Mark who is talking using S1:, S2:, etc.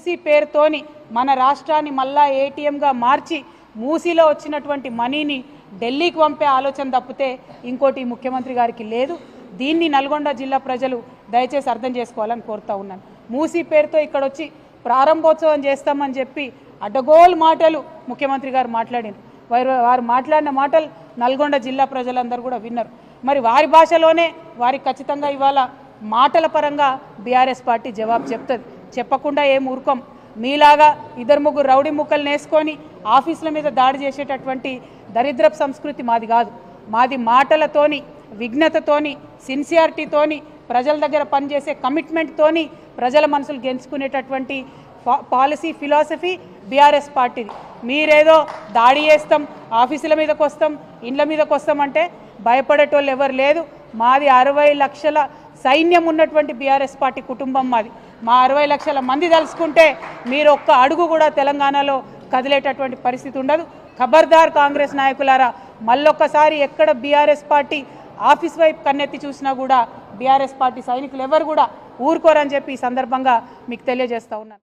S1: మూసీ పేరుతోని మన రాష్ట్రాన్ని మళ్ళా ఏటీఎంగా మార్చి మూసీలో వచ్చినటువంటి మనీని ఢిల్లీకి పంపే ఆలోచన తప్పితే ఇంకోటి ముఖ్యమంత్రి గారికి లేదు. దీన్ని నల్గొండ జిల్లా ప్రజలు దయచేసి అర్థం చేసుకోవాలని కోరుతా ఉన్నాను. మూసీ పేరుతో ఇక్కడ వచ్చి ప్రారంభోత్సవం చేస్తామని చెప్పి అడ్డగోలు మాటలు ముఖ్యమంత్రి గారు మాట్లాడారు. వారు వారు మాట్లాడిన మాటలు నల్గొండ జిల్లా ప్రజలందరూ కూడా విన్నారు. మరి వారి భాషలోనే వారికి ఖచ్చితంగా ఇవాళ మాటల పరంగా బీఆర్ఎస్ పార్టీ జవాబు చెప్తుంది. చెప్పకుండా ఏం ఊరుకోం. మీలాగా ఇద్దరు ముగ్గురు రౌడీ ముక్కలు నేసుకొని ఆఫీసుల మీద దాడి చేసేటటువంటి దరిద్రపు సంస్కృతి మాది కాదు. మాది మాటలతోని విఘ్నతతోని సిన్సియారిటీతోని ప్రజల దగ్గర పనిచేసే కమిట్మెంట్తోని ప్రజల మనసులు గెంచుకునేటటువంటి పాలసీ ఫిలాసఫీ బీఆర్ఎస్ పార్టీది. మీరేదో దాడి చేస్తాం ఆఫీసుల మీదకి వస్తాం ఇండ్ల మీదకి వస్తామంటే భయపడేటోళ్ళు ఎవరు లేదు. మాది అరవై లక్షల సైన్యం ఉన్నటువంటి బీఆర్ఎస్ పార్టీ కుటుంబం మాది. మా అరవై లక్షల మంది తలుసుకుంటే మీరు ఒక్క అడుగు కూడా తెలంగాణలో కదిలేటటువంటి పరిస్థితి ఉండదు ఖబర్దార్ కాంగ్రెస్ నాయకులారా మళ్ళొక్కసారి ఎక్కడ బీఆర్ఎస్ పార్టీ ఆఫీస్ వైపు కన్నెత్తి చూసినా కూడా బీఆర్ఎస్ పార్టీ సైనికులు ఎవరు కూడా ఊరుకోరని చెప్పి ఈ సందర్భంగా మీకు తెలియజేస్తా ఉన్నాను.